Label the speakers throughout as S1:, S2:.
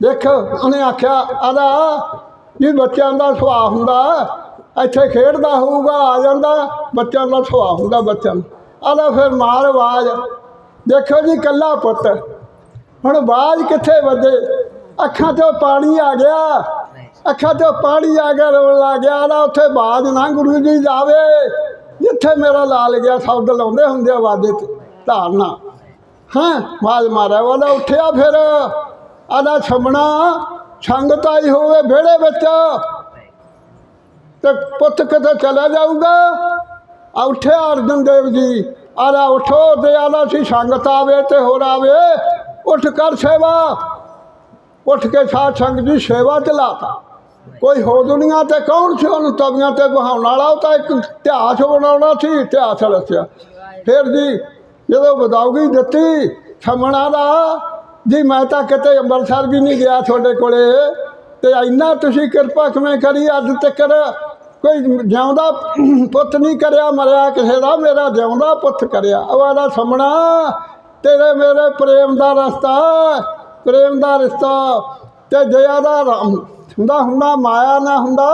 S1: ਦੇਖ, ਉਹਨੇ ਆਖਿਆ ਆਦਾ ਜੀ ਬੱਚਿਆਂ ਦਾ ਸੁਭਾਅ ਹੁੰਦਾ ਇੱਥੇ ਖੇਡਦਾ ਹੋਊਗਾ, ਆ ਜਾਂਦਾ, ਬੱਚਿਆਂ ਦਾ ਸੁਭਾਅ ਹੁੰਦਾ ਬੱਚਿਆਂ ਨੂੰ। ਆਦਾ ਫਿਰ ਮਾਰ ਆਵਾਜ਼, ਦੇਖੋ ਜੀ, ਕੱਲਾ ਪੁੱਤ, ਹੁਣ ਆਵਾਜ਼ ਕਿੱਥੇ ਵੱਜੇ? ਅੱਖਾਂ 'ਚੋਂ ਪਾਣੀ ਆ ਗਿਆ। ਅੱਖਾਂ 'ਚੋਂ ਪਾਣੀ ਆ ਗਿਆ, ਰੋਣ ਲੱਗ ਗਿਆ। ਨਾ ਉੱਥੇ ਆਵਾਜ਼ ਨਾ ਗੁਰੂ ਜੀ ਜਾਵੇ। ਜਿੱਥੇ ਮੇਰਾ ਲਾਲ ਗਿਆ ਸ਼ਬਦ ਲਾਉਂਦੇ ਹੁੰਦੇ ਆਵਾਜ਼ੇ ਵਾਦੇ ਤੇ ਧਾਰਨਾ। ਹਾਂ, ਆਵਾਜ਼ ਮਾਰਿਆ, ਉਹਦਾ ਉੱਠਿਆ ਫਿਰ। ਆਦਾ ਛਮਣਾ ਸੰਗਤ ਆਈ ਹੋਵੇ ਵਿਹੜੇ ਵਿੱਚ ਤੇ ਪੁੱਤ ਕਿਤੇ ਚਲਾ ਜਾਊਗਾ। ਆ ਉੱਠਿਆ ਅਰਜਨ ਦੇਵ ਜੀ ਆਦਾ ਉਠੋ ਤੇ ਆਦਾ ਸੀ ਸੰਗਤ ਆਵੇ ਤੇ ਹੋਰ ਆਵੇ। ਉੱਠ ਕਰ ਸੇਵਾ। ਉੱਠ ਕੇ ਸਾਧ ਸੰਗਤ ਦੀ ਸੇਵਾ ਚਲਾਤਾ ਕੋਈ ਹੋ ਦੁਨੀਆ ਤੇ ਕੌਣ ਸੀ ਉਹਨੂੰ ਤਵੀਆਂ ਤੇ ਬਹਾਉਣ ਵਾਲਾ? ਉਹ ਤਾਂ ਇੱਕ ਇਤਿਹਾਸ ਬਣਾਉਣਾ ਸੀ, ਇਤਿਹਾਸ ਰਚਿਆ। ਫਿਰ ਜੀ ਜਦੋਂ ਬਦਾਉਗੀ ਦਿੱਤੀ, ਛਮਣਾ ਦਾ ਜੀ, ਮੈਂ ਤਾਂ ਕਿਤੇ ਅੰਮ੍ਰਿਤਸਰ ਵੀ ਨਹੀਂ ਗਿਆ ਤੁਹਾਡੇ ਕੋਲੇ। ਤੇ ਇੰਨਾ ਤੁਸੀਂ ਕਿਰਪਾ ਕਿਵੇਂ ਕਰੀ, ਅੱਜ ਤੱਕ ਕੋਈ ਜਿਉਂਦਾ ਪੁੱਤ ਨਹੀਂ ਕਰਿਆ, ਮਰਿਆ ਕਿਸੇ ਦਾ, ਮੇਰਾ ਜਿਉਂਦਾ ਪੁੱਤ ਕਰਿਆ। ਉਹ ਆਦਾ ਛਮਣਾ ਤੇਰੇ ਮੇਰੇ ਪ੍ਰੇਮ ਦਾ ਰਸਤਾ, ਪ੍ਰੇਮ ਦਾ ਰਿਸ਼ਤਾ। ਤੇ ਜਇਆ ਦਾ ਹੁੰਦਾ ਹੁੰਦਾ, ਮਾਇਆ ਨਾ ਹੁੰਦਾ,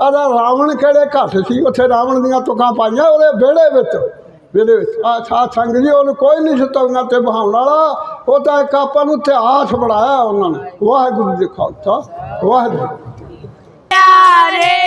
S1: ਆਦਾ ਰਾਵਣ ਕਿਹੜੇ ਘੱਟ ਸੀ? ਉੱਥੇ ਰਾਵਣ ਦੀਆਂ ਤੁਕਾਂ ਪਾਈਆਂ ਉਹਦੇ ਵਿਹੜੇ ਵਿੱਚ। ਵਿਹੜੇ ਸਾਧ ਸੰਗ ਜੀ, ਉਹਨੂੰ ਕੋਈ ਨਹੀਂ ਸਤਾਉਣਾ ਤੇ ਬਹਾਉਣ ਵਾਲਾ। ਉਹ ਤਾਂ ਇੱਕ ਆਪਾਂ ਨੂੰ ਇਤਿਹਾਸ ਬਣਾਇਆ ਉਹਨਾਂ ਨੇ। ਵਾਹਿਗੁਰੂ ਜੀ ਖਾਲਸਾ, ਵਾਹਿਗੁਰੂ
S2: ਪਿਆਰੇ।